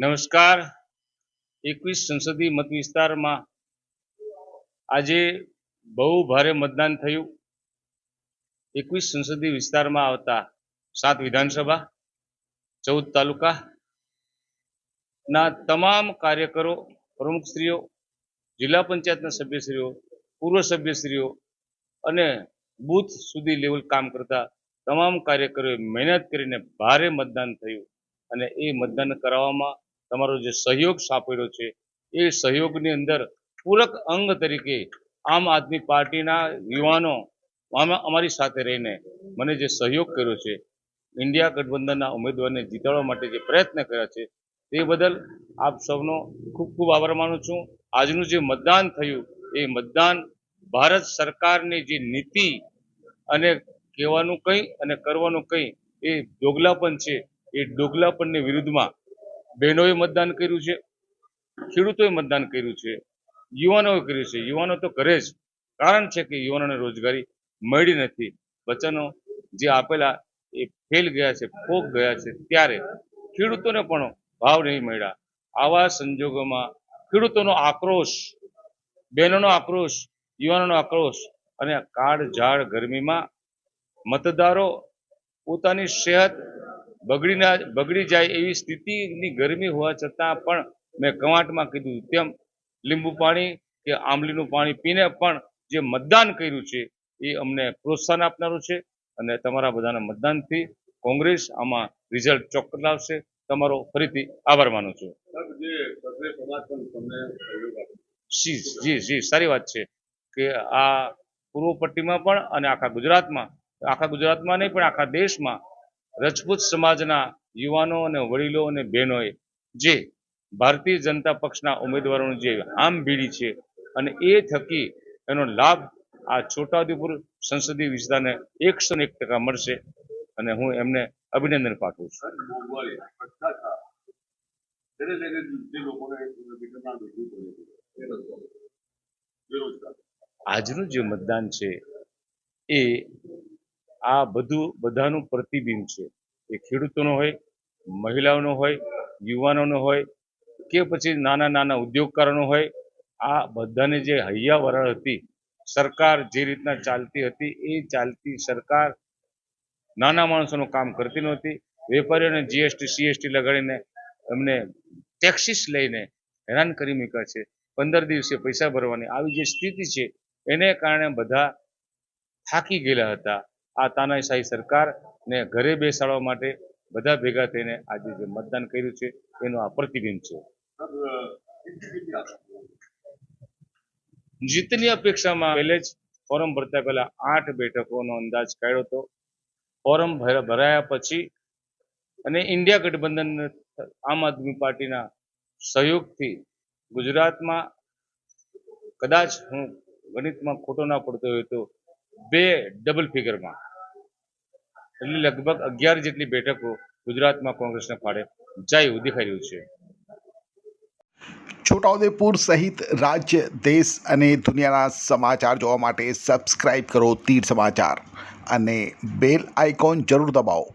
નમસ્કાર. એકવીસ સંસદીય મત વિસ્તારમાં આજે બહુ ભારે મતદાન થયું. એકવીસ સંસદીય વિસ્તારમાં આવતા સાત વિધાનસભા, ચૌદ તાલુકા ના તમામ કાર્યકરો, પ્રમુખશ્રીઓ, જિલ્લા પંચાયતના સભ્યશ્રીઓ, પૂર્વ સભ્યશ્રીઓ અને બૂથ સુધી લેવલ કામ કરતા તમામ કાર્યકરોએ મહેનત કરીને ભારે મતદાન થયું અને એ મતદાન કરાવવામાં તમારો જે સહયોગ સાંપડ્યો છે, એ સહયોગની અંદર પૂરક અંગ તરીકે આમ આદમી પાર્ટીના યુવાનો અમારી સાથે રહીને મને જે સહયોગ કર્યો છે, ઇન્ડિયા ગઠબંધનના ઉમેદવારને જીતાડવા માટે જે પ્રયત્ન કર્યા છે, તે બદલ આપ સૌનો ખૂબ ખૂબ આભાર માનું છું. આજનું જે મતદાન થયું, એ મતદાન ભારત સરકારની જે નીતિ અને કહેવાનું કંઈ અને કરવાનું કંઈ એ ડોગલાપન છે, એ ડોગલાપનની વિરુદ્ધમાં બહેનોએ મતદાન કર્યું છે, ખેડૂતોએ મતદાન કર્યું છે, યુવાનોએ કર્યું છે. યુવાનો તો કરે જ. કારણ છે કે યુવાનોને રોજગારી મળી નથી. વચનો જે આપેલા એ ફેલ ગયા છે ફોક ગયા છે, ત્યારે ખેડૂતોને પણ ભાવ નહીં મળ્યા. આવા સંજોગોમાં ખેડૂતોનો આક્રોશ, બહેનોનો આક્રોશ, યુવાનોનો આક્રોશ અને કાળ ઝાડ ગરમીમાં મતદારો પોતાની સેહત બગડી ના બગડી જાય એવી સ્થિતિની ગરમી હોવા છતાં પણ મેં કવાંટમાં કીધું, તેમ લીંબુ પાણી કે આંબલીનું પાણી પીને પણ જે મતદાન કર્યું છે, એ અમને પ્રોત્સાહન આપનારું છે અને તમારા બધાના મતદાનથી કોંગ્રેસ આમાં રિઝલ્ટ ચોક્કસ લાવશે. તમારો ફરીથી આભાર માનું છું. જી જી જી, સારી વાત છે કે આ પૂર્વ પટ્ટીમાં પણ અને આખા ગુજરાતમાં આખા ગુજરાતમાં નહીં પણ આખા દેશમાં રજપૂત સમાજના યુવાનો અને વડીલો અને બહેનોએ જે ભારતીય જનતા પક્ષના ઉમેદવારોની જે આમ ભીડી છે અને એ થકી એનો લાભ આ છોટાઉદેપુર સંસદીય વિસ્તારને એકસો એક ટકા મળશે અને હું એમને અભિનંદન પાઠવું છું. આજનું જે મતદાન છે એ આ બધું બધાનું પ્રતિબિંબ છે. એ ખેડૂતોનો હોય, મહિલાઓનો હોય, યુવાનોનો હોય કે પછી નાના નાના ઉદ્યોગકારોનો હોય, આ બધાને જે હૈયાવરણ હતી, સરકાર જે રીતના ચાલતી હતી એ ચાલતી સરકાર નાના માણસોનું કામ કરતી નહોતી. વેપારીઓને જીએસટી સીએસટી લગાડીને એમને ટેક્સીસ લઈને હેરાન કરી મૂક્યા છે. પંદર દિવસે પૈસા ભરવાની આવી જે સ્થિતિ છે, એને કારણે બધા થાકી ગયેલા હતા. આ તાનાશાહી સરકારને ઘરે બેસાડવા માટે બધા ભેગા થઈને આજે જે મતદાન કર્યું છે, એનું આ પ્રતિબિંબ છે. જીતની અપેક્ષામાં પહેલે જ ફોરમ ભરતા પહેલા આઠ બેઠકોનો અંદાજ કાઢ્યો હતો. ફોરમ ભરાયા પછી અને ઇન્ડિયા ગઠબંધન આમ આદમી પાર્ટીના સહયોગથી ગુજરાતમાં કદાચ હું ગણિતમાં ખોટો ના પડતો હોય તો બે ડબલ ફિગરમાં એટલે લગભગ અગિયાર જેટલી બેઠકો ગુજરાતમાં કોંગ્રેસને ફાળે. જાય દેખાઈ રહ્યું છે. છોટાઉદેપુર સહિત રાજ્ય, દેશ અને દુનિયાના સમાચાર જોવા માટે સબસ્ક્રાઇબ કરો તીર સમાચાર અને બેલ આઇકોન જરૂર દબાવો.